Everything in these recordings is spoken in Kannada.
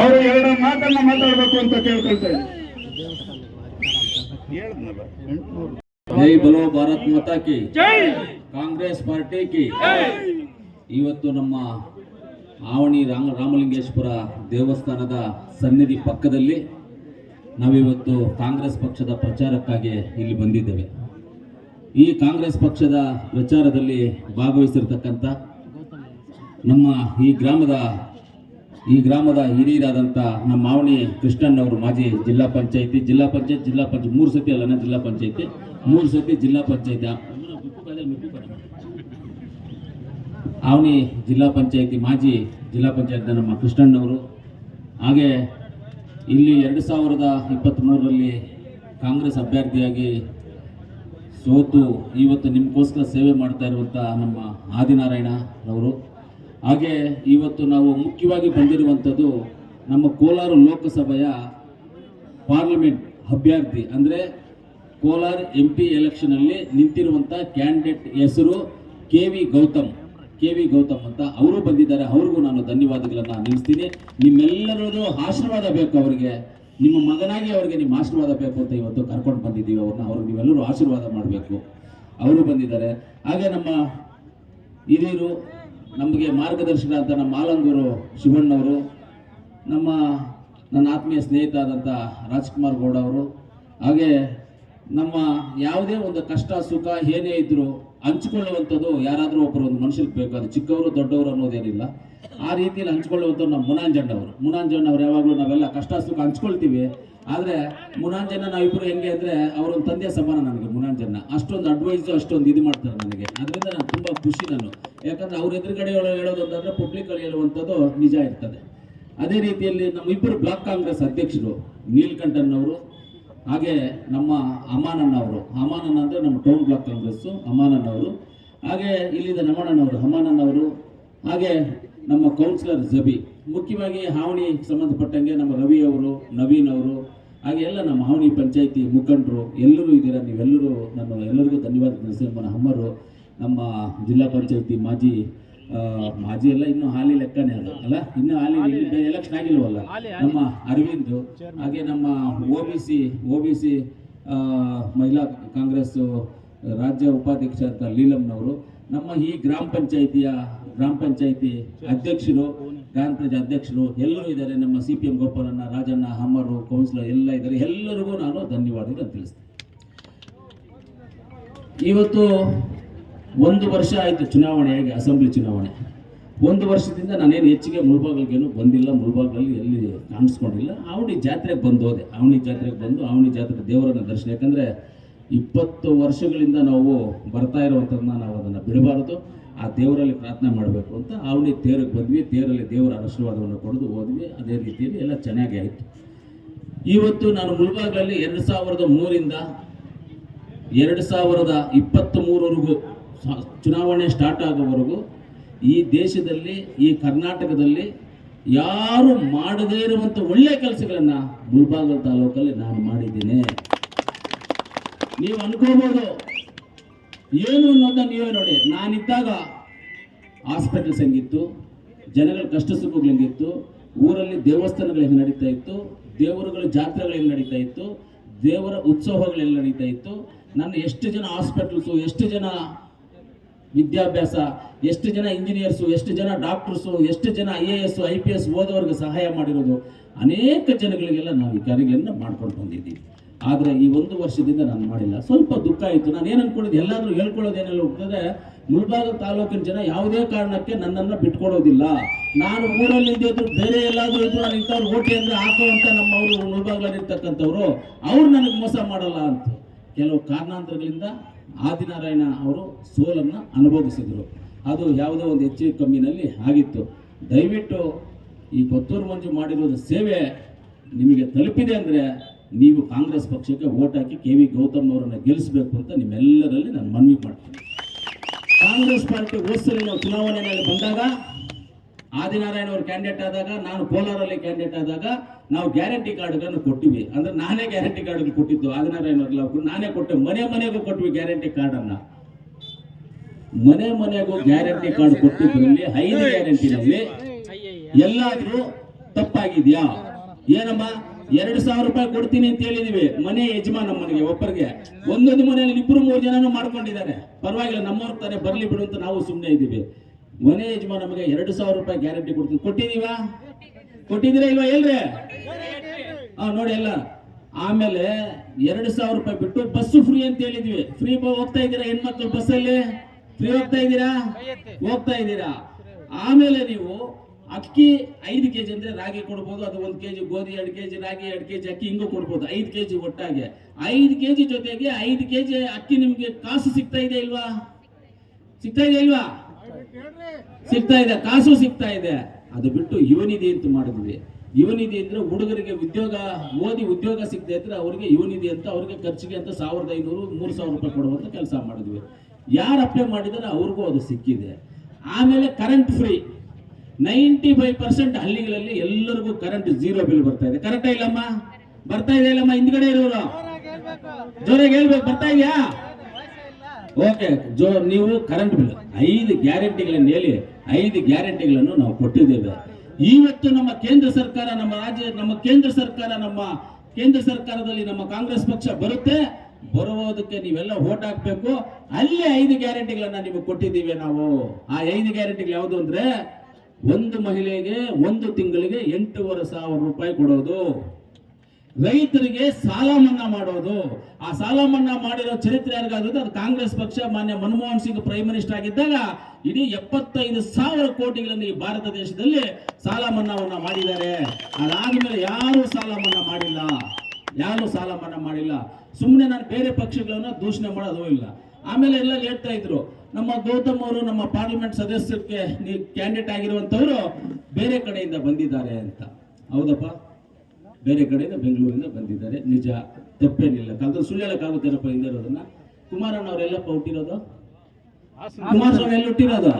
ಅವರು ಎರಡು ಮಾತನ್ನ ಮಾತಾಡಬೇಕು ಅಂತ ಕೇಳ್ಕೊಳ್ತಾ ಇದ್ದೀನಿ. ಜೈ ಬಲೋ ಭಾರತ್ ಮಾತಾ ಕಿ. ಕಾಂಗ್ರೆಸ್ ಪಾರ್ಟಿ ಕಿ. ಇವತ್ತು ನಮ್ಮ ಆವಣಿ ರಾಮ ರಾಮಲಿಂಗೇಶ್ವರ ದೇವಸ್ಥಾನದ ಸನ್ನಿಧಿ ಪಕ್ಕದಲ್ಲಿ ನಾವಿವತ್ತು ಕಾಂಗ್ರೆಸ್ ಪಕ್ಷದ ಪ್ರಚಾರಕ್ಕಾಗಿ ಇಲ್ಲಿ ಬಂದಿದ್ದೇವೆ. ಈ ಕಾಂಗ್ರೆಸ್ ಪಕ್ಷದ ಪ್ರಚಾರದಲ್ಲಿ ಭಾಗವಹಿಸಿರ್ತಕ್ಕಂಥ ನಮ್ಮ ಈ ಗ್ರಾಮದ ಈ ಗ್ರಾಮದ ಹಿರಿಯರಾದಂಥ ನಮ್ಮ ಮಾವಣಿ ಕೃಷ್ಣನ್ ಅವರು ಮಾಜಿ ಜಿಲ್ಲಾ ಪಂಚಾಯಿತಿ, ಜಿಲ್ಲಾ ಪಂಚಾಯತ್ ಜಿಲ್ಲಾ ಪಂಚಾಯತ್, ಮೂರು ಸತಿ ಅಲ್ಲನ ಜಿಲ್ಲಾ ಪಂಚಾಯತಿ. ಮೂರು ಸತಿ ಜಿಲ್ಲಾ ಪಂಚಾಯತಿ. ಆವಣಿ ಜಿಲ್ಲಾ ಪಂಚಾಯತಿ ಮಾಜಿ ಜಿಲ್ಲಾ ಪಂಚಾಯತ್ ನಮ್ಮ ಕೃಷ್ಣಣ್ಣವರು ಹಾಗೆ ಇಲ್ಲಿ ಎರಡು ಸಾವಿರದ ಇಪ್ಪತ್ತ್ಮೂರರಲ್ಲಿ ಕಾಂಗ್ರೆಸ್ ಅಭ್ಯರ್ಥಿಯಾಗಿ ಸೋತು, ಇವತ್ತು ನಿಮಗೋಸ್ಕರ ಸೇವೆ ಮಾಡ್ತಾ ಇರುವಂಥ ನಮ್ಮ ಆದಿನಾರಾಯಣರವರು ಹಾಗೆ ಇವತ್ತು ನಾವು ಮುಖ್ಯವಾಗಿ ಬಂದಿರುವಂಥದ್ದು ನಮ್ಮ ಕೋಲಾರ ಲೋಕಸಭೆಯ ಪಾರ್ಲಿಮೆಂಟ್ ಅಭ್ಯರ್ಥಿ, ಅಂದರೆ ಕೋಲಾರ ಎಂ ಪಿ ಎಲೆಕ್ಷನಲ್ಲಿ ನಿಂತಿರುವಂಥ ಕ್ಯಾಂಡಿಡೇಟ್ ಹೆಸರು K V Gautam. K V Gautam ಅಂತ ಅವರು ಬಂದಿದ್ದಾರೆ. ಅವ್ರಿಗೂ ನಾನು ಧನ್ಯವಾದಗಳನ್ನು ನಿಲ್ಲಿಸ್ತೀನಿ ನಿಮ್ಮೆಲ್ಲರದ್ದು ಆಶೀರ್ವಾದ ಬೇಕು ಅವರಿಗೆ. ನಿಮ್ಮ ಮಗನಾಗಿ ಅವರಿಗೆ ನಿಮ್ಮ ಆಶೀರ್ವಾದ ಬೇಕು ಅಂತ ಇವತ್ತು ಕರ್ಕೊಂಡು ಬಂದಿದ್ದೀವಿ ಅವ್ರನ್ನ. ಅವ್ರಿಗೆ ನೀವೆಲ್ಲರೂ ಆಶೀರ್ವಾದ ಮಾಡಬೇಕು. ಅವರು ಬಂದಿದ್ದಾರೆ. ಹಾಗೆ ನಮ್ಮ ಹಿರಿಯರು ನಮಗೆ ಮಾರ್ಗದರ್ಶನ ಅಂತ ನಮ್ಮ ಆಲಂಗೂರು ಶಿವಣ್ಣವರು, ನಮ್ಮ ನನ್ನ ಆತ್ಮೀಯ ಸ್ನೇಹಿತ ಆದಂಥ ರಾಜ್ಕುಮಾರ್ ಗೌಡ ಅವರು, ಹಾಗೆ ನಮ್ಮ ಯಾವುದೇ ಒಂದು ಕಷ್ಟ, ಸುಖ, ಏನೇ ಇದ್ದರೂ ಹಂಚಿಕೊಳ್ಳುವಂಥದ್ದು ಯಾರಾದರೂ ಒಬ್ಬರು ಒಂದು ಮನುಷ್ಯರಿಗೆ ಬೇಕು. ಅದು ಚಿಕ್ಕವರು, ದೊಡ್ಡವರು ಅನ್ನೋದೇನಿಲ್ಲ. ಆ ರೀತಿಯಲ್ಲಿ ಹಂಚ್ಕೊಳ್ಳುವಂಥದ್ದು ನಮ್ಮ ಮುನಾಂಜಣ್ಣವರು. ಮುನಾಂಜಣ್ಣವ್ರು ಯಾವಾಗಲೂ ನಾವೆಲ್ಲ ಕಷ್ಟ, ಸುಖ ಹಂಚ್ಕೊಳ್ತೀವಿ. ಆದರೆ ಮುನಾಂಜಣ್ಣ ನಾವಿಬ್ಬರು ಹೆಂಗೆ ಅಂದರೆ ಅವರೊಂದು ತಂದೆ ಸಮಾನ ನನಗೆ, ಮುನಾಂಜನ. ಅಷ್ಟೊಂದು ಅಡ್ವೈಸ್ ಅಷ್ಟೊಂದು ಇದು ಮಾಡ್ತಾರೆ ನನಗೆ. ಅದರಿಂದ ನಾನು ತುಂಬ ಖುಷಿ ನಾನು. ಯಾಕಂದ್ರೆ ಅವ್ರ ಎದುರುಗಡೆ ಹೇಳೋದು ಪಬ್ಲಿಕ್ ಪಬ್ಲಿಕಲ್ಲಿ ಹೇಳುವಂಥದ್ದು ನಿಜ ಇರ್ತದೆ. ಅದೇ ರೀತಿಯಲ್ಲಿ ನಮ್ಮ ಇಬ್ಬರು ಬ್ಲಾಕ್ ಕಾಂಗ್ರೆಸ್ ಅಧ್ಯಕ್ಷರು ನೀಲ್ಕಂಠನ್ ಅವರು ಹಾಗೆ ನಮ್ಮ ಅಮಾನಣ್ಣ ಅವರು ಅಮಾನಣ್ಣ ಅಂದರೆ ನಮ್ಮ ಟೌನ್ ಬ್ಲಾಕ್ ಕಾಂಗ್ರೆಸ್ಸು ಅಮಾನಣ್ಣ ಅವರು ಹಾಗೆ ಇಲ್ಲಿಂದ ನಮಣ್ಣನವರು ಅಮಾನಣ್ಣ ಅವರು ಹಾಗೆ ನಮ್ಮ ಕೌನ್ಸಿಲರ್ ಜಬಿ. ಮುಖ್ಯವಾಗಿ ಹಾವಣಿ ಸಂಬಂಧಪಟ್ಟಂಗೆ ನಮ್ಮ ರವಿ ಅವರು ನವೀನ್ ಅವರು ಹಾಗೆ ಎಲ್ಲ ನಮ್ಮ ಹಾವಣಿ ಪಂಚಾಯಿತಿ ಮುಖಂಡರು ಎಲ್ಲರೂ ಇದ್ದೀರಾ? ನೀವೆಲ್ಲರೂ ನಾನು ಎಲ್ಲರಿಗೂ ಧನ್ಯವಾದ ನರಸಿಂಹನ ಹಮ್ಮರು ನಮ್ಮ ಜಿಲ್ಲಾ ಪಂಚಾಯಿತಿ ಮಾಜಿ ಮಾಜಿ ಎಲ್ಲ ಇನ್ನು ಹಾಲಿ ಲೆಕ್ಕನೇ ಅದು ಅಲ್ಲ? ಇನ್ನು ಹಾಲಿ ಎಲೆಕ್ಷನ್ ಆಗಿಲ್ವಲ್ಲ? ನಮ್ಮ ಅರವಿಂದ್ ಹಾಗೆ ನಮ್ಮ O B C O B C ಮಹಿಳಾ ಕಾಂಗ್ರೆಸ್ ರಾಜ್ಯ ಉಪಾಧ್ಯಕ್ಷ ಅಂತ ಲೀಲಮ್ನವರು ನಮ್ಮ ಈ ಗ್ರಾಮ ಪಂಚಾಯಿತಿಯ ಗ್ರಾಮ ಪಂಚಾಯಿತಿ ಅಧ್ಯಕ್ಷರು, ಗ್ರಾಮ ಪಂಚಾಯತ್ ಅಧ್ಯಕ್ಷರು, ಎಲ್ಲರೂ ಇದ್ದಾರೆ. ನಮ್ಮ ಸಿ ಪಿ ಎಂ ಗೋಪಾಲಣ್ಣ, ರಾಜಣ್ಣ ಹಮ್ಮರು ಕೌನ್ಸಿಲರ್ ಎಲ್ಲ ಇದ್ದಾರೆ. ಎಲ್ಲರಿಗೂ ನಾನು ಧನ್ಯವಾದಗಳನ್ನು ತಿಳಿಸ್ತೇನೆ. ಇವತ್ತು ಒಂದು ವರ್ಷ ಆಯಿತು ಚುನಾವಣೆಯಾಗಿ ಅಸೆಂಬ್ಲಿ ಚುನಾವಣೆ. ಒಂದು ವರ್ಷದಿಂದ ನಾನೇನು ಹೆಚ್ಚಿಗೆ ಮುಳ್ಬಾಗಲಿಗೇನು ಬಂದಿಲ್ಲ, ಮುಳ್ಬಾಗಲಲ್ಲಿ ಎಲ್ಲಿ ಕಾಣಿಸ್ಕೊಂಡಿಲ್ಲ. ಅವನಿ ಜಾತ್ರೆಗೆ ಬಂದು ಹೋದೆ. ಅವನಿ ಜಾತ್ರೆಗೆ ಬಂದು ಅವನಿ ಜಾತ್ರೆ ದೇವರನ್ನ ದರ್ಶನ. ಯಾಕಂದರೆ ಇಪ್ಪತ್ತು ವರ್ಷಗಳಿಂದ ನಾವು ಬರ್ತಾ ಇರುವಂಥದ್ದನ್ನ ನಾವು ಅದನ್ನು ಬಿಡಬಾರ್ದು. ಆ ದೇವರಲ್ಲಿ ಪ್ರಾರ್ಥನೆ ಮಾಡಬೇಕು ಅಂತ ಅವಳಿ ತೇರಿಗೆ ಬಂದ್ವಿ. ತೇರಲ್ಲಿ ದೇವರ ಆಶೀರ್ವಾದವನ್ನು ಪಡೆದು ಹೋದ್ವಿ. ಅದೇ ರೀತಿಯಲ್ಲಿ ಎಲ್ಲ ಚೆನ್ನಾಗಿ ಆಯಿತು. ಇವತ್ತು ನಾನು ಮುಳ್ಬಾಗ್ಲಲ್ಲಿ ಎರಡು ಸಾವಿರದ ಮೂರಿಂದ ಎರಡು ಸಾವಿರದ ಇಪ್ಪತ್ತ್ ಮೂರವರೆಗೂ ಚುನಾವಣೆ ಸ್ಟಾರ್ಟ್ ಆಗೋವರೆಗೂ ಈ ದೇಶದಲ್ಲಿ, ಈ ಕರ್ನಾಟಕದಲ್ಲಿ ಯಾರು ಮಾಡದೇ ಇರುವಂಥ ಒಳ್ಳೆಯ ಕೆಲಸಗಳನ್ನು ಮುಳ್ಬಾಗಲ್ ತಾಲೂಕಲ್ಲಿ ನಾನು ಮಾಡಿದ್ದೀನಿ. ನೀವು ಅನ್ಕೋಬೋದು. ಏನು ಅನ್ನೋದನ್ನ ನೀವೇ ನೋಡಿ. ನಾನಿದ್ದಾಗ ಹಾಸ್ಪಿಟಲ್ಸ್ ಹೆಂಗಿತ್ತು ಜನಗಳ ಕಷ್ಟ ಸುಖಗಳು ಹೆಂಗಿತ್ತು, ಊರಲ್ಲಿ ದೇವಸ್ಥಾನಗಳು ಹೆಂಗೆ ನಡೀತಾ ಇತ್ತು, ದೇವರುಗಳ ಜಾತ್ರೆಗಳು ಹೆಂಗೆ ನಡೀತಾ ಇತ್ತು, ದೇವರ ಉತ್ಸವಗಳು ಹೆಂಗೆ ನಡೀತಾ ಇತ್ತು, ನನ್ನ ಎಷ್ಟು ಜನ ಹಾಸ್ಪಿಟಲ್ಸು, ಎಷ್ಟು ಜನ ವಿದ್ಯಾಭ್ಯಾಸ, ಎಷ್ಟು ಜನ ಇಂಜಿನಿಯರ್ಸು, ಎಷ್ಟು ಜನ ಡಾಕ್ಟರ್ಸು, ಎಷ್ಟು ಜನ I A S, I P S ಓದೋರಿಗೆ ಸಹಾಯ ಮಾಡಿರೋದು ಅನೇಕ ಜನಗಳಿಗೆಲ್ಲ ನಾವು ಕಾರ್ಯಗಳನ್ನು ಮಾಡ್ಕೊಂಡು ಬಂದಿದ್ದೀವಿ. ಆದರೆ ಈ ಒಂದು ವರ್ಷದಿಂದ ನಾನು ಮಾಡಿಲ್ಲ. ಸ್ವಲ್ಪ ದುಃಖ ಆಯಿತು. ನಾನು ಏನು ಅನ್ಕೊಂಡಿದ್ದೆ? ಎಲ್ಲಾದರೂ ಹೇಳ್ಕೊಳ್ಳೋದೇನೆಲ್ಲ ಹೋಗ್ತದೆ. ಮುಳ್ಬಾಗ ತಾಲೂಕಿನ ಜನ ಯಾವುದೇ ಕಾರಣಕ್ಕೆ ನನ್ನನ್ನು ಬಿಟ್ಕೊಡೋದಿಲ್ಲ. ನಾನು ಊರಲ್ಲಿ ಇದ್ದಿದ್ರು ಬೇರೆ ಎಲ್ಲಾದರೂ ಇದ್ರು ನಾನು ಇಂಥವ್ರು ಓಟಿ ಅಂದರೆ ಹಾಕುವಂಥ ನಮ್ಮವರು ಮುಳ್ಬಾಗ್ಲಲ್ಲಿ ಇರ್ತಕ್ಕಂಥವ್ರು, ಅವ್ರು ನನಗೆ ಮೋಸ ಮಾಡಲ್ಲ ಅಂತ ಕೆಲವು ಕಾರಣಾಂತರಗಳಿಂದ ಆದಿನಾರಾಯಣ ಅವರು ಸೋಲನ್ನು ಅನುಭವಿಸಿದರು. ಅದು ಯಾವುದೋ ಒಂದು ಹೆಚ್ಚು ಕಮ್ಮಿನಲ್ಲಿ ಆಗಿತ್ತು. ದಯವಿಟ್ಟು ಈ ಪತ್ತೂರು ಮಂಜು ಮಾಡಿರೋದು ಸೇವೆ ನಿಮಗೆ ತಲುಪಿದೆ ಅಂದರೆ ನೀವು ಕಾಂಗ್ರೆಸ್ ಪಕ್ಷಕ್ಕೆ ಓಟ್ ಹಾಕಿ ಕೆ ವಿ ಗೌತಮ್ ಅವರನ್ನು ಗೆಲ್ಲಿಸಬೇಕು ಅಂತ ನಿಮ್ಮೆಲ್ಲರಲ್ಲಿ ನಾನು ಮನವಿ ಮಾಡ್ತೀನಿ. ಕಾಂಗ್ರೆಸ್ ಪಾರ್ಟಿ ಹೋದ್ಸಲಿ ನಾವು ಚುನಾವಣೆಯಲ್ಲಿ ಬಂದಾಗ ಆದಿನಾರಾಯಣ ಅವರು ಕ್ಯಾಂಡಿಡೇಟ್ ಆದಾಗ, ನಾನು ಕೋಲಾರಲ್ಲಿ ಕ್ಯಾಂಡಿಡೇಟ್ ಆದಾಗ ನಾವು ಗ್ಯಾರಂಟಿ ಕಾರ್ಡ್ಗಳನ್ನು ಕೊಟ್ಟಿವಿ. ಅಂದ್ರೆ ನಾನೇ ಗ್ಯಾರಂಟಿ ಕಾರ್ಡ್ ಕೊಟ್ಟಿದ್ದು ಆದಿನಾರಾಯಣ ಅವ್ರಿಗೆ ನಾನೇ ಕೊಟ್ಟೆ ಮನೆ ಮನೆಗೂ ಕೊಟ್ವಿ ಗ್ಯಾರಂಟಿ ಕಾರ್ಡನ್ನು ಮನೆ ಮನೆಗೂ ಗ್ಯಾರಂಟಿ ಕಾರ್ಡ್ ಕೊಟ್ಟಿದ್ರಲ್ಲಿ, ಐದು ಗ್ಯಾರಂಟಿನಲ್ಲಿ ಎಲ್ಲಾದ್ರೂ ತಪ್ಪಾಗಿದೆಯಾ? ಏನಮ್ಮ? ಎರಡು ಸಾವಿರ ರೂಪಾಯಿ ಕೊಡ್ತೀನಿ ಅಂತ ಹೇಳಿದೀವಿ. ಮನೆ ಯಜಮಾನ ಮನೆಗೆ ಒಬ್ಬರಿಗೆ. ಒಂದೊಂದು ಮನೆಯಲ್ಲಿ ಇಬ್ರು, ಮೂರು ಜನನು ಮಾಡ್ಕೊಂಡಿದ್ದಾರೆ. ಪರವಾಗಿಲ್ಲ, ನಮ್ಮವ್ರ ತಾನೆ ಬರ್ಲಿ ಬಿಡು ಅಂತ ನಾವು ಸುಮ್ಮನೆ ಇದ್ದೀವಿ. ಮನೆ ಯಜಮಾನ ನಮಗೆ ಎರಡು ಸಾವಿರ ರೂಪಾಯಿ ಗ್ಯಾರಂಟಿ ಕೊಡ್ತೀನಿ. ಕೊಟ್ಟಿದೀವಾ ಕೊಟ್ಟಿದ್ದೀರಾ ಇಲ್ವಾ ಹೇಳ್ರಿ ಹಾ ನೋಡಿ ಎಲ್ಲ. ಆಮೇಲೆ ಎರಡು ಸಾವಿರ ರೂಪಾಯಿ ಬಿಟ್ಟು ಬಸ್ಸು ಫ್ರೀ ಅಂತ ಹೇಳಿದ್ವಿ. ಫ್ರೀ ಹೋಗ್ತಾ ಇದ್ದೀರಾ ಹೆಣ್ಮಕ್ಳು ಬಸ್ಸಲ್ಲಿ? ಫ್ರೀ ಹೋಗ್ತಾ ಇದ್ದೀರಾ? ಹೋಗ್ತಾ ಇದ್ದೀರಾ? ಆಮೇಲೆ ನೀವು ಅಕ್ಕಿ ಐದು ಕೆ ಜಿ ಅಂದರೆ ರಾಗಿ ಕೊಡ್ಬೋದು, ಅದು ಒಂದು ಕೆಜಿ ಗೋಧಿ, ಎರಡು ಕೆಜಿ ರಾಗಿ, ಎರಡು ಕೆಜಿ ಅಕ್ಕಿ, ಹಿಂಗೂ ಕೊಡ್ಬೋದು, ಐದು ಕೆಜಿ ಒಟ್ಟಾಗಿ. ಐದು ಕೆಜಿ ಜೊತೆಗೆ ಐದು ಕೆಜಿ ಅಕ್ಕಿ ನಿಮಗೆ ಕಾಸು ಸಿಗ್ತಾ ಇದೆ ಇಲ್ವಾ? ಸಿಗ್ತಾ ಇದೆ ಇಲ್ವಾ? ಸಿಗ್ತಾ ಇದೆ, ಕಾಸು ಸಿಗ್ತಾ ಇದೆ. ಅದು ಬಿಟ್ಟು ಯುವನಿಧಿ ಅಂತ ಮಾಡಿದ್ವಿ. ಯುವನಿಧಿ ಅಂದ್ರೆ ಹುಡುಗರಿಗೆ ಉದ್ಯೋಗ, ಓದಿ ಉದ್ಯೋಗ ಸಿಗದೆ ಇದ್ರೆ ಅವರಿಗೆ ಯುವನಿಧಿ ಅಂತ, ಅವ್ರಿಗೆ ಖರ್ಚಿಗೆ ಅಂತ ಸಾವಿರದ ಐನೂರು, ಮೂರು ಸಾವಿರ ರೂಪಾಯಿ ಕೊಡುವಂತ ಕೆಲಸ ಮಾಡಿದ್ವಿ. ಯಾರು ಅಪ್ಲೈ ಮಾಡಿದಾರೆ ಅವ್ರಿಗೂ ಅದು ಸಿಕ್ಕಿದೆ. ಆಮೇಲೆ current free ninety five percent ಹಳ್ಳಿಗಳಲ್ಲಿ ಎಲ್ಲರಿಗೂ ಕರೆಂಟ್ ಜೀರೋ ಬಿಲ್ ಬರ್ತಾ ಇದೆ. ಕರೆಕ್ಟಾ ಇಲ್ಲಮ್ಮ? ಬರ್ತಾ ಇದೆ ಇಲ್ಲಮ್ಮ? ಹಿಂದ್ಗಡೆ ಇರೋರು. ಜೋರಾಗಿ ಹೇಳ್ಬೇಕು. ಬರ್ತಾ ಇದೆಯಾ? ಓಕೆ ಜೋ, ನೀವು ಕರೆಂಟ್ ಬಿಲ್ ಐದು ಗ್ಯಾರಂಟಿಗಳನ್ನು ಹೇಳಿ, ಐದು ಗ್ಯಾರಂಟಿಗಳನ್ನು ನಾವು ಕೊಟ್ಟಿದ್ದೇವೆ. ಇವತ್ತು ನಮ್ಮ ಕೇಂದ್ರ ಸರ್ಕಾರ, ನಮ್ಮ ರಾಜ್ಯ, ನಮ್ಮ ಕೇಂದ್ರ ಸರ್ಕಾರ, ನಮ್ಮ ಕೇಂದ್ರ ಸರ್ಕಾರದಲ್ಲಿ ನಮ್ಮ ಕಾಂಗ್ರೆಸ್ ಪಕ್ಷ ಬರುತ್ತೆ. ಬರುವುದಕ್ಕೆ ನೀವೆಲ್ಲ ಓಟ್ ಹಾಕ್ಬೇಕು. ಅಲ್ಲಿ ಐದು ಗ್ಯಾರಂಟಿಗಳನ್ನ ನಿಮಗೆ ಕೊಟ್ಟಿದ್ದೀವಿ ನಾವು. ಆ ಐದು ಗ್ಯಾರಂಟಿಗಳು ಯಾವುದು ಅಂದ್ರೆ ಒಂದು ಮಹಿಳೆಗೆ ಒಂದು ತಿಂಗಳಿಗೆ ಎಂಟೂವರೆ ಸಾವಿರ ರೂಪಾಯಿ ಕೊಡೋದು. ರೈತರಿಗೆ ಸಾಲ ಮನ್ನಾ ಮಾಡೋದು. ಆ ಸಾಲ ಮನ್ನಾ ಮಾಡಿರೋ ಚರಿತ್ರೆ ಯಾರಿಗಾದ್ರು ಅದು ಕಾಂಗ್ರೆಸ್ ಪಕ್ಷ ಮಾನ್ಯ ಮನಮೋಹನ್ ಸಿಂಗ್ ಪ್ರೈಮ್ ಮಿನಿಸ್ಟರ್ ಆಗಿದ್ದಾಗ ಇಡೀ ಎಪ್ಪತ್ತೈದು ಸಾವಿರ ಕೋಟಿಗಳನ್ನು ಈ ಭಾರತ ದೇಶದಲ್ಲಿ ಸಾಲ ಮನ್ನಾವನ್ನ ಮಾಡಿದ್ದಾರೆ. ಅದಾದ್ಮೇಲೆ ಯಾರು ಸಾಲ ಮನ್ನಾ ಮಾಡಿಲ್ಲ. ಯಾರು ಸಾಲ ಮನ್ನಾ ಮಾಡಿಲ್ಲ. ಸುಮ್ಮನೆ ನಾನು ಬೇರೆ ಪಕ್ಷಗಳನ್ನ ದೂಷಣೆ ಮಾಡೋದು ಇಲ್ಲ. ಆಮೇಲೆ ಎಲ್ಲ ಹೇಳ್ತಾ ಇದ್ರು ನಮ್ಮ ಗೌತಮ್ ಅವರು ನಮ್ಮ ಪಾರ್ಲಿಮೆಂಟ್ ಸದಸ್ಯರಿಗೆ ನೀವು ಕ್ಯಾಂಡಿಡೇಟ್ ಆಗಿರುವಂತವರು ಬೇರೆ ಕಡೆಯಿಂದ ಬಂದಿದ್ದಾರೆ ಅಂತ. ಹೌದಪ್ಪ? ಬೇರೆ ಕಡೆಯಿಂದ ಬೆಂಗಳೂರಿಂದ ಬಂದಿದ್ದಾರೆ. ನಿಜ ತಪ್ಪೇನಿಲ್ಲ. ಕಾಲದಲ್ಲಿ ಸುಳ್ಳು ಹೇಳಕ್ಕಾಗುತ್ತೇನಪ್ಪ ಹಿಂದೆ ಇರೋದನ್ನ? ಕುಮಾರಣ್ಣ ಅವರೆಲ್ಲಪ್ಪ ಹುಟ್ಟಿರೋದು? ಕುಮಾರಸ್ವಾಮಿ ಎಲ್ಲಿ ಹುಟ್ಟಿರೋದು?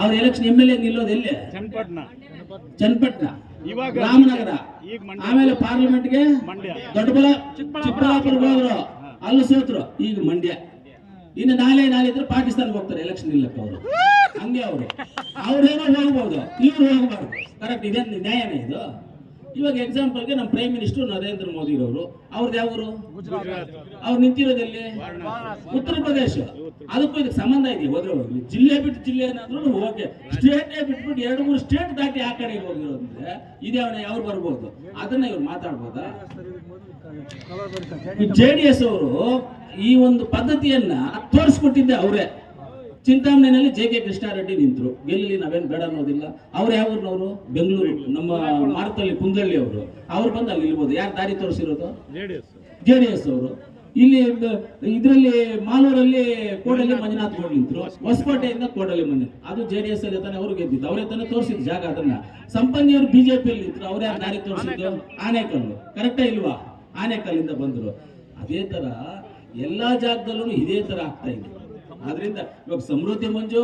ಅವ್ರ ಎಲೆಕ್ಷನ್ ಎಂ ಎಲ್ ಎ ನಿಲ್ಲೋದು ಎಲ್ಲಿ? ಚನ್ನಪಟ್ಟಣ. ರಾಮನಗರ. ಆಮೇಲೆ ಪಾರ್ಲಿಮೆಂಟ್ಗೆ ಮಂಡ್ಯ. ದೊಡ್ಡಬಳ ಚಿಕ್ಕಬಳ್ಳಾಪುರ. ಹೋದ್ರು. ಅಲ್ಲಿ ಸೋತ್ರು. ಈಗ ಮಂಡ್ಯ. ಇನ್ನು ನಾಳೆ ನಾಳೆ ಇದ್ರೆ ಪಾಕಿಸ್ತಾನ್ ಹೋಗ್ತಾರೆ ಎಲೆಕ್ಷನ್ ಇಲ್ಲ ಅವರು. ಹಂಗೆ ಅವರು. ಅವ್ರೇನೋ ಹೋಗ್ಬೋದು, ಇವ್ರು ಹೋಗ್ಬಾರ್ದು. ಕರೆಕ್ಟ್ ಇದೇನು ನ್ಯಾಯನೇ ಇದು? ಇವಾಗ ಎಕ್ಸಾಂಪಲ್ಗೆ ನಮ್ಮ ಪ್ರೈಮ್ ಮಿನಿಸ್ಟರ್ ನರೇಂದ್ರ ಮೋದಿ ಅವರು ಅವ್ರದ್ದು ಯಾವ ಊರು? ಅವ್ರು ನಿಂತಿರೋದಲ್ಲಿ ಉತ್ತರ ಪ್ರದೇಶ. ಅದಕ್ಕೂ ಇದಕ್ಕೆ ಸಂಬಂಧ ಇದೆ ಹೋದ್ರೆ ಹೋಗ್ಲಿ. ಜಿಲ್ಲೆ ಬಿಟ್ಟು ಜಿಲ್ಲೆ ಏನಾದ್ರೂ ಓಕೆ ಸ್ಟೇಟೇ ಬಿಟ್ಬಿಟ್ಟು ಎರಡು, ಮೂರು ಸ್ಟೇಟ್ ದಾಟಿ ಆ ಕಡೆಗೆ ಹೋಗಿರೋದ್ರೆ ಇದೇ ಅವನ ಯಾವ್ರು ಬರ್ಬೋದು? ಅದನ್ನ ಇವ್ರು ಮಾತಾಡ್ಬೋದಾ? ಜೆ ಡಿ ಎಸ್ ಅವರು ಈ ಒಂದು ಪದ್ಧತಿಯನ್ನ ತೋರಿಸ್ಕೊಟ್ಟಿದ್ದೆ ಅವರೇ. ಚಿಂತಾಮಣಿನಲ್ಲಿ ಜೆ ಕೆ ಕೃಷ್ಣಾರೆಡ್ಡಿ ನಿಂತರು. ಗೆಲ್ಲಿ ನಾವೇನ್ ಬೇಡ ಅನ್ನೋದಿಲ್ಲ. ಅವ್ರು ಯಾವ ಊರಿನವರು? ಬೆಂಗಳೂರು ನಮ್ಮ ಮಾರ್ತಲ್ಲಿ ಕುಂದಳ್ಳಿ ಅವರು. ಅವ್ರು ಬಂದು ಅಲ್ಲಿ ಇರ್ಬೋದು. ಯಾರು ದಾರಿ ತೋರಿಸಿರೋದು? ಜೆಡಿಎಸ್ ಜೆ ಡಿ ಎಸ್ ಅವರು. ಇಲ್ಲಿ ಇದರಲ್ಲಿ ಮಾಲೂರಲ್ಲಿ ಕೋಡಲ್ಲಿ ಮಂಜುನಾಥ್ ಗೌಡ್ ನಿಂತರು. ಹೊಸಕೋಟೆಯಿಂದ ಕೋಡಲ್ಲಿ ಮಂಜುನಾಥ್. ಅದು ಜೆ ಡಿ ಎಸ್ ಅಲ್ಲಿ ತಾನೆ ಅವ್ರು ಗೆದ್ದಿದ್ದು. ಅವರೇ ತಾನೇ ತೋರಿಸಿದ್ದು ಜಾಗ ಅದನ್ನ. ಸಂಪನ್ನಿಯವರು ಬಿಜೆಪಿಯಲ್ಲಿ ನಿಂತರು. ಅವ್ರು ಯಾರು ದಾರಿ ತೋರಿಸಿದ್ದು? ಆನೇಕಲ್ಲು. ಕರೆಕ್ಟಾ ಇಲ್ವಾ? ಆನೇಕಲ್ಲಿಂದ ಬಂದರು. ಅದೇ ಥರ ಎಲ್ಲ ಜಾಗದಲ್ಲೂ ಇದೇ ತರ ಆಗ್ತಾ ಇದೆ. ಆದ್ರಿಂದ ಇವಾಗ ಸಮೃದ್ಧಿ ಮಂಜು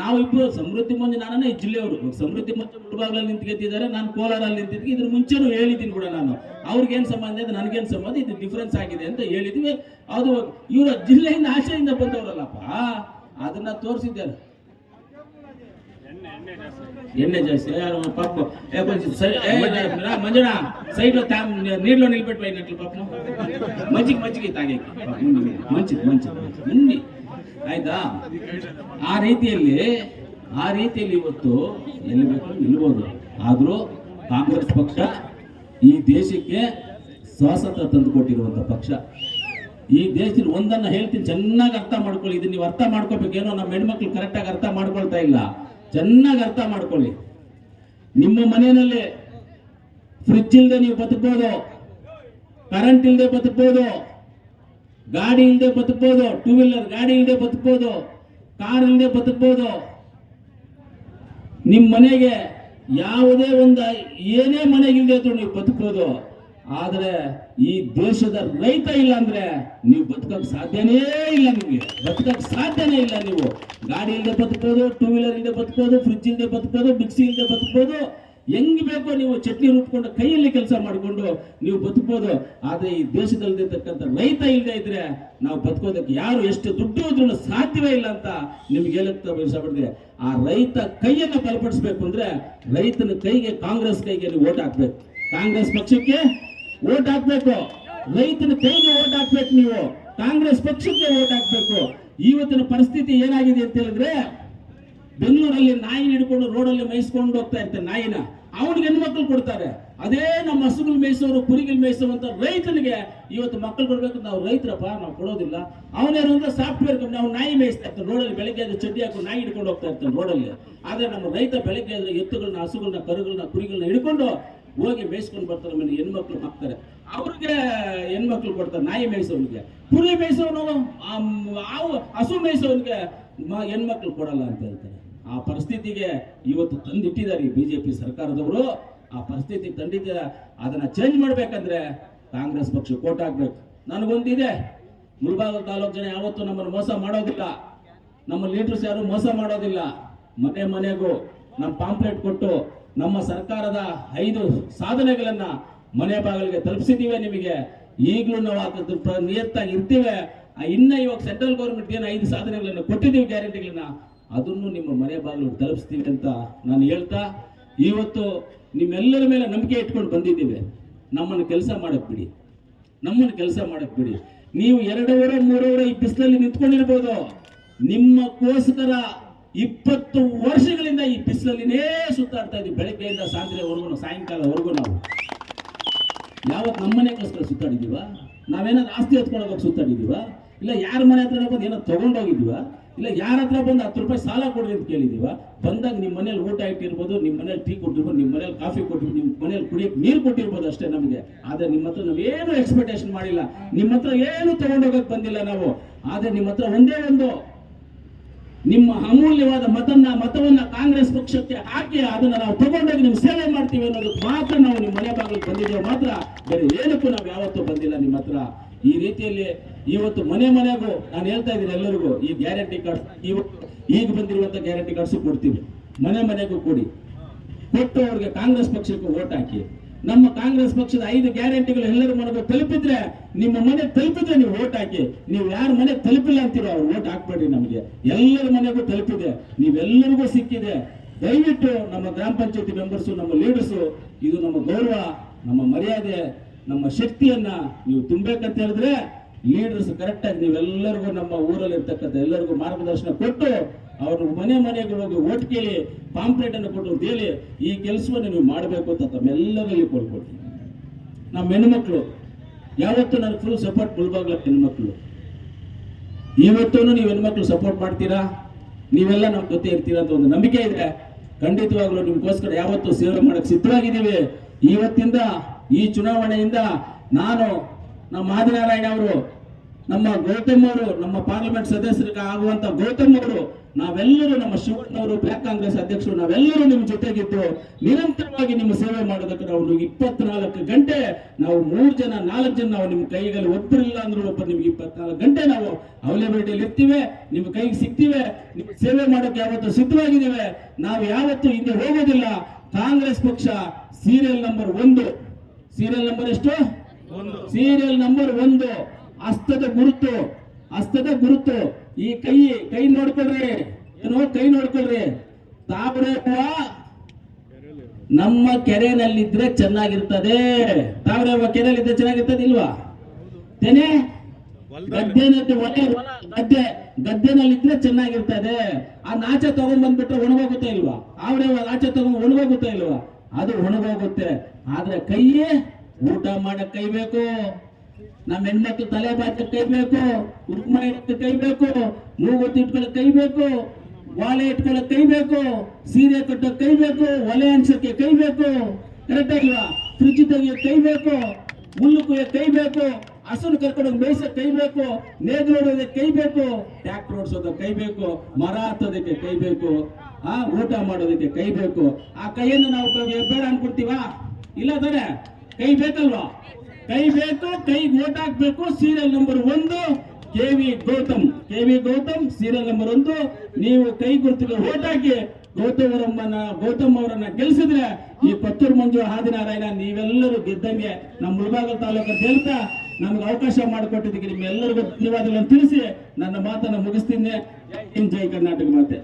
ನಾವಿಬ್ರು ಸಮೃದ್ಧಿ ಮಂಜು ನಾನೇ ಈ ಜಿಲ್ಲೆಯವರು. ಸಮೃದ್ಧಿ ಮಂಜು ಮುಳಬಾಗ್ಲಲ್ಲಿ ನಿಂತು ಗೆದ್ದಿದ್ದಾರೆ ನಾನು ಕೋಲಾರಲ್ಲಿ ನಿಂತಿದ್ದೆ ಇದ್ರ ಮುಂಚೆನೂ ಹೇಳಿದ್ದೀನಿ ಕೂಡ ನಾನು. ಅವ್ರಿಗೇನ್ ಸಂಬಂಧ ಇದೆ, ನನಗೇನು ಸಂಬಂಧ ಇದು ಡಿಫ್ರೆನ್ಸ್ ಆಗಿದೆ ಅಂತ ಹೇಳಿದ್ವಿ. ಅದು ಇವರ ಜಿಲ್ಲೆಯಿಂದ ಆಶೆಯಿಂದ ಬಂದವರಲ್ಲಪ್ಪ. ಅದನ್ನ ತೋರಿಸಿದ್ದಾರೆ. ఎన్నే చేస్తే పప్పు మంజునా సైడ్లో తా నీళ్ళలో నిలబెట్టిపోయినట్లు పప్పు మంచికి మంచికి తాగేకి మంచిది మంచిది ಮುಂದೆ ಆಯ್ತಾ? ಆ ರೀತಿಯಲ್ಲಿ ಆ ರೀತಿಯಲ್ಲಿ ಇವತ್ತು ಎಲ್ಲಿ ಬೇಕು ನಿಲ್ಬೋದು. ಆದರೂ ಕಾಂಗ್ರೆಸ್ ಪಕ್ಷ ಈ ದೇಶಕ್ಕೆ ಸ್ವಾತಂತ್ರ್ಯ ತಂದು ಕೊಟ್ಟಿರುವಂಥ ಪಕ್ಷ. ಈ ದೇಶದಲ್ಲಿ ಒಂದನ್ನ ಹೇಳ್ತೀನಿ, ಚೆನ್ನಾಗಿ ಅರ್ಥ ಮಾಡ್ಕೊಳ್ಳಿ. ಇದು ನೀವು ಅರ್ಥ ಮಾಡ್ಕೋಬೇಕೇನೋ ನಮ್ಮ ಹೆಣ್ಮಕ್ಳು ಕರೆಕ್ಟಾಗಿ ಅರ್ಥ ಮಾಡ್ಕೊಳ್ತಾ ಇಲ್ಲ. ಚೆನ್ನಾಗಿ ಅರ್ಥ ಮಾಡ್ಕೊಳ್ಳಿ. ನಿಮ್ಮ ಮನೆಯಲ್ಲಿ ಫ್ರಿಜ್ ಇಲ್ಲದೆ ನೀವು ಬದುಕ್ಬೋದು ಕರೆಂಟ್ ಇಲ್ಲದೆ ಬದುಕ್ಬೋದು, ಗಾಡಿ ಇಲ್ಲದೆ ಬದುಕ್ಬೋದು ಟೂ ವೀಲರ್ ಗಾಡಿ ಇಲ್ಲದೆ ಬದುಕ್ಬೋದು ಕಾರ್ ಇಲ್ಲದೆ ಬದುಕ್ಬೋದು. ನಿಮ್ಮ ಮನೆಗೆ ಯಾವುದೇ ಒಂದು ಏನೇ ಮನೆಗಿಲ್ಲದೆ ಇದ್ರು ನೀವು ಬದುಕ್ಬೋದು. ಆದರೆ ಈ ದೇಶದ ರೈತ ಇಲ್ಲ ಅಂದ್ರೆ ನೀವು ಬದುಕಕ್ ಸಾಧ್ಯನೇ ಇಲ್ಲ ನಿಮಗೆ. ಬದುಕಕ್ ಸಾಧ್ಯನೇ ಇಲ್ಲ ನೀವು. ಗಾಡಿ ಇಲ್ಲದೆ ಬದುಕೋದು ಟೂ ವೀಲರ್ ಇಲ್ಲದೆ ಬದುಕೋದು ಫ್ರಿಜ್ ಇಲ್ಲದೆ ಬದುಕೋದು ಮಿಕ್ಸಿ ಇಲ್ಲದೆ ಬದುಕೋದು ಹೆಂಗ್ ಬೇಕೋ ನೀವು ಚಟ್ನಿ ರುಬ್ಕೊಂಡು ಕೈಯಲ್ಲಿ ಕೆಲಸ ಮಾಡಿಕೊಂಡು ನೀವು ಬದುಕಬಹುದು ಆದ್ರೆ ಈ ದೇಶದಲ್ಲಿ ರೈತ ಇಲ್ಲದೆ ಇದ್ರೆ ನಾವು ಬದುಕೋದಕ್ಕೆ ಯಾರು ಎಷ್ಟು ದುಡ್ಡು ಇದ್ರೂ ಸಾಧ್ಯವೇ ಇಲ್ಲ ಅಂತ ನಿಮ್ಗೆ ಹೇಳಕ್ಕೆ ಇಷ್ಟಪಡ್ತೀವಿ ಆ ರೈತ ಕೈಯನ್ನು ಬಲಪಡಿಸ್ಬೇಕು ಅಂದ್ರೆ ರೈತನ ಕೈಗೆ, ಕಾಂಗ್ರೆಸ್ ಕೈಗೆ ನೀವು ಓಟ್ ಹಾಕ್ಬೇಕು. ಕಾಂಗ್ರೆಸ್ ಪಕ್ಷಕ್ಕೆ ಓಟ್ ಹಾಕ್ಬೇಕು. ರೈತನ ಕೈಗೆ ಓಟ್ ಹಾಕ್ಬೇಕು ನೀವು. ಕಾಂಗ್ರೆಸ್ ಪಕ್ಷಕ್ಕೆ ಓಟ್ ಹಾಕ್ಬೇಕು. ಇವತ್ತಿನ ಪರಿಸ್ಥಿತಿ ಏನಾಗಿದೆ ಅಂತ ಹೇಳಿದ್ರೆ, ಬೆಂಗಳೂರಲ್ಲಿ ನಾಯಿ ಹಿಡ್ಕೊಂಡು ರೋಡಲ್ಲಿ ಮೇಯಿಸ್ಕೊಂಡು ಹೋಗ್ತಾ ಇರ್ತಾರೆ ನಾಯಿನ. ಅವನಿಗೆ ಹೆಣ್ಮಕ್ಳು ಕೊಡ್ತಾರೆ. ಅದೇ ನಮ್ಮ ಹಸುಗಳು ಮೇಯಿಸೋರು, ಕುರಿಗಳು ಮೇಯಿಸುವಂತ ರೈತನಿಗೆ ಇವತ್ತು ಮಕ್ಕಳು ಕೊಡ್ಬೇಕು ನಾವು ರೈತರಪ್ಪ, ನಾವು ಕೊಡೋದಿಲ್ಲ. ಅವನೇನು ಅಂದ್ರೆ ಸಾಫ್ಟ್ವೇರ್ ಕಂಪ್ನಿ ಅವ್ನು ನಾಯಿ ಮೇಯಿಸ್ತಾ ಇರ್ತಾನೆ ರೋಡಲ್ಲಿ, ಬೆಳಗ್ಗೆ ಅದು ಚಡ್ಡಿ ಹಾಕೊಂಡು ನಾಯಿ ಹಿಡ್ಕೊಂಡು ಹೋಗ್ತಾ ಇರ್ತಾನೆ ರೋಡಲ್ಲಿ. ಆದ್ರೆ ನಮ್ಮ ರೈತ ಬೆಳಗ್ಗೆ ಎತ್ತುಗಳನ್ನ, ಹಸುಗಳನ್ನ, ಕರುಗಳನ್ನ, ಕುರಿಗಳನ್ನ ಹಿಡ್ಕೊಂಡು ಹೋಗಿ ಮೇಯಿಸ್ಕೊಂಡು ಬರ್ತಾರೆ ಮನೆ ಹೆಣ್ಮಕ್ಳು ಹಾಕ್ತಾರೆ. ಅವ್ರಿಗೆ ಹೆಣ್ಮಕ್ಳು ಕೊಡ್ತಾರೆ, ನಾಯಿ ಮೇಯಿಸೋನಿಗೆ. ಕುರಿ ಮೇಯಿಸೋನು ಹಸು ಮೇಯಿಸೋನಿಗೆ ಹೆಣ್ಮಕ್ಳು ಕೊಡಲ್ಲ ಅಂತ ಹೇಳ್ತಾರೆ. ಆ ಪರಿಸ್ಥಿತಿಗೆ ಇವತ್ತು ತಂದಿಟ್ಟಿದ್ದಾರೆ ಈ ಬಿಜೆಪಿ ಸರ್ಕಾರದವರು. ಆ ಪರಿಸ್ಥಿತಿ ತಂದಿದ್ದಾರೆ ಅದನ್ನ ಚೇಂಜ್ ಮಾಡ್ಬೇಕಂದ್ರೆ ಕಾಂಗ್ರೆಸ್ ಪಕ್ಷ ಕೋಟ್ ಹಾಕ್ಬೇಕು. ನನಗೊಂದಿದೆ. ಮುಳಬಾಗ ತಾಲೂಕು ಜನ ಯಾವತ್ತೂ ನಮ್ಮನ್ನು ಮೋಸ ಮಾಡೋದಿಲ್ಲ. ನಮ್ಮ ಲೀಡರ್ಸ್ ಯಾರು ಮೋಸ ಮಾಡೋದಿಲ್ಲ. ಮನೆ ಮನೆಗೂ ನಮ್ಮ ಪಾಂಪ್ಲೆಟ್ ಕೊಟ್ಟು ನಮ್ಮ ಸರ್ಕಾರದ ಐದು ಸಾಧನೆಗಳನ್ನ ಮನೆ ಬಾಗಿಲಿಗೆ ತಲುಪಿಸಿದೀವಿ ನಿಮಗೆ. ಈಗಲೂ ನಾವು ನಿಯತ್ತಾಗಿ ಇರ್ತೀವಿ. ಇನ್ನ ಇವಾಗ ಸೆಂಟ್ರಲ್ ಗೌರ್ಮೆಂಟ್ ಏನು ಐದು ಸಾಧನೆಗಳನ್ನು ಕೊಟ್ಟಿದ್ದೀವಿ ಗ್ಯಾರಂಟಿಗಳನ್ನ, ಅದನ್ನು ನಿಮ್ಮ ಮನೆ ಬಾಗಿಲು ತಲುಪಿಸ್ತೀವಿ ಅಂತ ನಾನು ಹೇಳ್ತಾ, ಇವತ್ತು ನಿಮ್ಮೆಲ್ಲರ ಮೇಲೆ ನಂಬಿಕೆ ಇಟ್ಕೊಂಡು ಬಂದಿದ್ದೀವಿ. ನಮ್ಮನ್ನು ಕೆಲಸ ಮಾಡಕ್ ಬಿಡಿ. ನಮ್ಮನ್ನು ಕೆಲಸ ಮಾಡಕ್ ಬಿಡಿ. ನೀವು ಎರಡೂವರೆ, ಮೂರುವರೆ ಈ ಬಿಸಿಲಲ್ಲಿ ನಿಂತ್ಕೊಂಡಿರ್ಬೋದು. ನಿಮ್ಮಕ್ಕೋಸ್ಕರ ಇಪ್ಪತ್ತು ವರ್ಷಗಳಿಂದ ಈ ಬಿಸಿಲಲ್ಲಿನೇ ಸುತ್ತಾಡ್ತಾ ಇದ್ದೀವಿ. ಬೆಳಗ್ಗೆಯಿಂದ ಸಾಯಂಕಾಲವರೆಗೂ ಸಾಯಂಕಾಲವರೆಗೂ ನಾವು. ಯಾವತ್ತು ನಮ್ಮನೆಗೋಸ್ಕರ ಸುತ್ತಾಡಿದ್ದೀವ? ನಾವೇನಾದ್ರು ಆಸ್ತಿ ಹತ್ಕೊಳ್ಳೋಕೆ ಸುತ್ತಾಡಿದೀವ ಇಲ್ಲ ಯಾರ ಮನೆ ಹತ್ರ ಬಂದು ಏನೋ ತಗೊಂಡೋಗಿದೀವ ಇಲ್ಲ ಯಾರ ಹತ್ರ ಬಂದು ಹತ್ತು ರೂಪಾಯಿ ಸಾಲ ಕೊಡ್ರಿ ಅಂತ ಕೇಳಿದ್ದೀವ? ಬಂದಾಗ ನಿಮ್ಮ ಮನೇಲಿ ಊಟ ಇಟ್ಟಿರ್ಬೋದು ನಿಮ್ಮ ಮನೇಲಿ ಟೀ ಕೊಟ್ಟಿರ್ಬೋದು ನಿಮ್ಮ ಮನೇಲಿ ಕಾಫಿ ಕೊಟ್ಟಿರ್ಬೋದು ನಿಮ್ಮ ಮನೇಲಿ ಕುಡಿಯಕ್ಕೆ ನೀರು ಕೊಟ್ಟಿರ್ಬೋದು ಅಷ್ಟೇ ನಮಗೆ. ಆದರೆ ನಿಮ್ಮ ಹತ್ರ ನಾವೇನು ಎಕ್ಸ್ಪೆಕ್ಟೇಷನ್ ಮಾಡಿಲ್ಲ. ನಿಮ್ಮ ಹತ್ರ ಏನು ತೊಗೊಂಡೋಗಕ್ಕೆ ಬಂದಿಲ್ಲ ನಾವು. ಆದರೆ ನಿಮ್ಮ ಹತ್ರ ಒಂದೇ ಒಂದು ನಿಮ್ಮ ಅಮೂಲ್ಯವಾದ ಮತನ್ನ, ಮತವನ್ನ ಕಾಂಗ್ರೆಸ್ ಪಕ್ಷಕ್ಕೆ ಹಾಕಿ ಅದನ್ನ ನಾವು ತಗೊಂಡೋಗಿ ನಿಮ್ಗೆ ಸೇವೆ ಮಾಡ್ತೀವಿ ಅನ್ನೋದಕ್ಕೆ ಮಾತ್ರ ನಾವು ನಿಮ್ಮ ಮನೆ ಬಾಗಿಲು ಬಂದಿದ್ದೇವೆ. ಮಾತ್ರ ಬೇರೆ ಏನಕ್ಕೂ ನಾವು ಯಾವತ್ತೂ ಬಂದಿಲ್ಲ ನಿಮ್ಮ ಹತ್ರ. ಈ ರೀತಿಯಲ್ಲಿ ಇವತ್ತು ಮನೆ ಮನೆಗೂ ನಾನು ಹೇಳ್ತಾ ಇದ್ದೀನಿ ಎಲ್ಲರಿಗೂ, ಈ ಗ್ಯಾರಂಟಿ ಕಾರ್ಡ್ ಇವತ್ತು ಈಗ ಬಂದಿರುವಂತ ಗ್ಯಾರಂಟಿ ಕಾರ್ಡ್ಸ್ ಕೊಡ್ತೀವಿ. ಮನೆ ಮನೆಗೂ ಕೊಡಿ. ಕೊಟ್ಟು ಅವ್ರಿಗೆ ಕಾಂಗ್ರೆಸ್ ಪಕ್ಷಕ್ಕೂ ಓಟ್ ಹಾಕಿ. ನಮ್ಮ ಕಾಂಗ್ರೆಸ್ ಪಕ್ಷದ ಐದು ಗ್ಯಾರಂಟಿಗಳು ಎಲ್ಲರ ಮನೆಗೂ ತಲುಪಿದ್ರೆ, ನಿಮ್ಮ ಮನೆ ತಲುಪಿದ್ರೆ ನೀವು ಓಟ್ ಹಾಕಿ. ನೀವು ಯಾರ ಮನೆ ತಲುಪಿಲ್ಲ ಅಂತೀರೋ ಅವ್ರು ಓಟ್ ಹಾಕ್ಬೇಡ್ರಿ ನಮಗೆ. ಎಲ್ಲರ ಮನೆಗೂ ತಲುಪಿದೆ. ನೀವೆಲ್ಲರಿಗೂ ಸಿಕ್ಕಿದೆ. ದಯವಿಟ್ಟು ನಮ್ಮ ಗ್ರಾಮ ಪಂಚಾಯತಿ ಮೆಂಬರ್ಸು ನಮ್ಮ ಲೀಡರ್ಸು ಇದು ನಮ್ಮ ಗೌರವ, ನಮ್ಮ ಮರ್ಯಾದೆ, ನಮ್ಮ ಶಕ್ತಿಯನ್ನ ನೀವು ತುಂಬಬೇಕಂತ ಹೇಳಿದ್ರೆ ಲೀಡರ್ಸ್ ಕರೆಕ್ಟ್ ಆಗಿ ನೀವೆಲ್ಲರಿಗೂ ನಮ್ಮ ಊರಲ್ಲಿ ಇರ್ತಕ್ಕಂಥ ಎಲ್ಲರಿಗೂ ಮಾರ್ಗದರ್ಶನ ಕೊಟ್ಟು ಅವರು ಮನೆ ಮನೆಗೆ ಹೋಗಿ ಓಟ್ ಕೇಳಿ ಪಾಂಪ್ಲೇಟ್ ಅನ್ನು ಕೊಟ್ಟು ಕೇಳಿ ಈ ಕೆಲಸವನ್ನು ನೀವು ಮಾಡಬೇಕು ಅಂತ ತಮ್ಮೆಲ್ಲರಲ್ಲಿ ಕೊಡ್ಕೊಳ್ತೀನಿ ನಮ್ಮ ಹೆಣ್ಮಕ್ಳು, ಯಾವತ್ತೂ ನನಗೆ ಫುಲ್ ಸಪೋರ್ಟ್ ಮುಳ್ಬಾಗ್ಲ ಹೆಣ್ಮಕ್ಳು. ಇವತ್ತೂ ನೀವು ಹೆಣ್ಮಕ್ಳು ಸಪೋರ್ಟ್ ಮಾಡ್ತೀರಾ? ನೀವೆಲ್ಲ ನಮ್ಮ ಜೊತೆ ಇರ್ತೀರಾ ಅಂತ ಒಂದು ನಂಬಿಕೆ ಇದೆ. ಖಂಡಿತವಾಗ್ಲೂ ನಿಮ್ಗೋಸ್ಕರ ಯಾವತ್ತೂ ಸೇವೆ ಮಾಡಕ್ಕೆ ಸಿದ್ಧವಾಗಿದ್ದೀವಿ ಇವತ್ತಿಂದ, ಈ ಚುನಾವಣೆಯಿಂದ ನಾನು ನಮ್ಮ ಆದಿನಾರಾಯಣ ಅವರು, ನಮ್ಮ ಗೌತಮ್ ಅವರು, ನಮ್ಮ ಪಾರ್ಲಿಮೆಂಟ್ ಸದಸ್ಯರಿಗೆ ಆಗುವಂತ ಗೌತಮ್ ಅವರು, ನಾವೆಲ್ಲರೂ ನಮ್ಮ ಶಿವಣ್ಣವರು ಬ್ಲಾಕ್ ಕಾಂಗ್ರೆಸ್ ಅಧ್ಯಕ್ಷರು, ನಾವೆಲ್ಲರೂ ನಿಮ್ಮ ಜೊತೆಗಿದ್ದು ನಿರಂತರವಾಗಿ ನಿಮ್ಮ ಸೇವೆ ಮಾಡೋದಕ್ಕೆ ನಾವು ಇಪ್ಪತ್ನಾಲ್ಕು ಗಂಟೆ, ನಾವು ಮೂರು ಜನ, ನಾಲ್ಕು ಜನ ನಾವು ನಿಮ್ಮ ಕೈಗಲ್ಲಿ ಒಬ್ಬರಿಲ್ಲ ಅಂದ್ರೂ ಒಬ್ಬರು ನಿಮ್ಗೆ ಇಪ್ಪತ್ನಾಲ್ಕು ಗಂಟೆ ನಾವು ಅವೈಲೇಬಿಲಿಟಿಯಲ್ಲಿ ಇರ್ತೀವಿ, ನಿಮ್ಮ ಕೈಗೆ ಸಿಗ್ತೀವಿ, ನಿಮ್ಮ ಸೇವೆ ಮಾಡೋಕೆ ಯಾವತ್ತು ಸಿದ್ಧವಾಗಿದ್ದೀವಿ. ನಾವು ಯಾವತ್ತೂ ಹಿಂದೆ ಹೋಗೋದಿಲ್ಲ. ಕಾಂಗ್ರೆಸ್ ಪಕ್ಷ ಸೀರಿಯಲ್ ನಂಬರ್ ಒಂದು. ಸೀರಿಯಲ್ ನಂಬರ್ ಎಷ್ಟು? ಸೀರಿಯಲ್ ನಂಬರ್ ಒಂದು. ಹಸ್ತದ ಗುರುತು. ಹಸ್ತದ ಗುರುತು. ಈ ಕೈ ಕೈ ನೋಡ್ಕೊಳ್ರಿ. ಏನೋ ಕೈ ನೋಡ್ಕೊಳ್ರಿ. ಹೂವ ನಮ್ಮ ಕೆರೆನಲ್ಲಿದ್ರೆ ಚೆನ್ನಾಗಿರ್ತದೆ. ತಾಬ್ರೆ ಹೂವ ಕೆರೆಯಲ್ಲಿದ್ರೆ ಚೆನ್ನಾಗಿರ್ತದೆ ಇಲ್ವಾ? ತೆನೆ? ಗದ್ದೆನಲ್ಲಿ ಒಲೆ, ಗದ್ದೆ, ಗದ್ದೆನಲ್ಲಿದ್ರೆ ಚೆನ್ನಾಗಿರ್ತದೆ. ಆ ನಾಚೆ ತಗೊಂಡ್ ಬಂದ್ಬಿಟ್ರೆ ಒಣಗೋಗುತ್ತೆ ಇಲ್ವಾ? ಆವ್ರೆ ನಾಚೆ ತಗೊಂಡ್ ಒಣಗೋಗುತ್ತೆ ಇಲ್ವಾ? ಅದು ಒಣಗೋಗುತ್ತೆ. ಆದ್ರೆ ಕೈಯೇ ಊಟ ಮಾಡಕ್ ಕೈ ಬೇಕು ನಮ್ಮ ಹೆಣ್ಮಕ್ಳು ತಲೆ ಬಾಚಕ್ ಕೈ ಬೇಕು ಕುಂಕುಮ ಇಡಕ್ಕೆ ಕೈ ಬೇಕು ಮೂಗುತಿ ಇಟ್ಕೊಳಕ್ ಕೈ ಬೇಕು ವಾಲೆ ಇಟ್ಕೊಳಕ್ ಕೈ ಬೇಕು ಸೀರೆ ಕಟ್ಟೋಕ್ ಕೈ ಬೇಕು ಒಲೆ ಅನ್ಸಕ್ಕೆ ಕೈ ಬೇಕು ಕರೆಕ್ಟ್ ಆಗಿಲ್ವಾ ಫ್ರಿಜ್ ತೆಗಿಯೋಕ್ ಕೈ ಬೇಕು ಹುಲ್ಲು ಕುಯ್ಯಕ್ ಕೈ ಬೇಕು ಹಸುರು ಕರ್ಕೊಂಡು ಮೇಯ್ಸಕ್ ಕೈ ಬೇಕು ನೇಗಿಲು ಹೊಡೋದಕ್ಕೆ ಕೈ ಬೇಕು ಟ್ಯಾಕ್ಟರ್ ಓಡಿಸೋದಕ್ಕೆ ಕೈ ಬೇಕು ಮರ ಹತ್ತೋದಕ್ಕೆ ಕೈ ಬೇಕು ಆ ಊಟ ಮಾಡೋದಕ್ಕೆ ಕೈ ಬೇಕು ಆ ಕೈಯನ್ನು ನಾವು ಬೇಡ ಅನ್ಕೊಡ್ತೀವಾ ಇಲ್ಲ ತಾನೆ ಕೈ ಬೇಕಲ್ವಾ? ಕೈ ಬೇಕು? ಕೈ ಓಟ್ ಹಾಕ್ಬೇಕು ಸೀರಿಯಲ್ ನಂಬರ್ ಒಂದು, K V Gautam. K V Gautam serial number ಒಂದು. ನೀವು ಕೈ ಗುರುತಿಗೆ ಓಟ್ ಹಾಕಿ ಗೌತಮ್ ಗೌತಮ್ ಅವರನ್ನ ಗೆಲ್ಸಿದ್ರೆ ಈ ಪತ್ತೂರು ಮಂಜು ಹಾದಿನಾರಾಯಣ ನೀವೆಲ್ಲರೂ ಗೆದ್ದಂಗೆ ನಮ್ಮ ಮುಳಬಾಗಲ್ ತಾಲೂಕು ಗೆಲ್ತಾ ನಮ್ಗೆ ಅವಕಾಶ ಮಾಡಿಕೊಟ್ಟಿದ್ದಕ್ಕೆ ನಿಮ್ಮೆಲ್ಲರಿಗೂ ಧನ್ಯವಾದಗಳನ್ನು ತಿಳಿಸಿ ನನ್ನ ಮಾತನ್ನು ಮುಗಿಸ್ತೀನಿ. ಜೈ ಕರ್ನಾಟಕ ಮಾತೆ.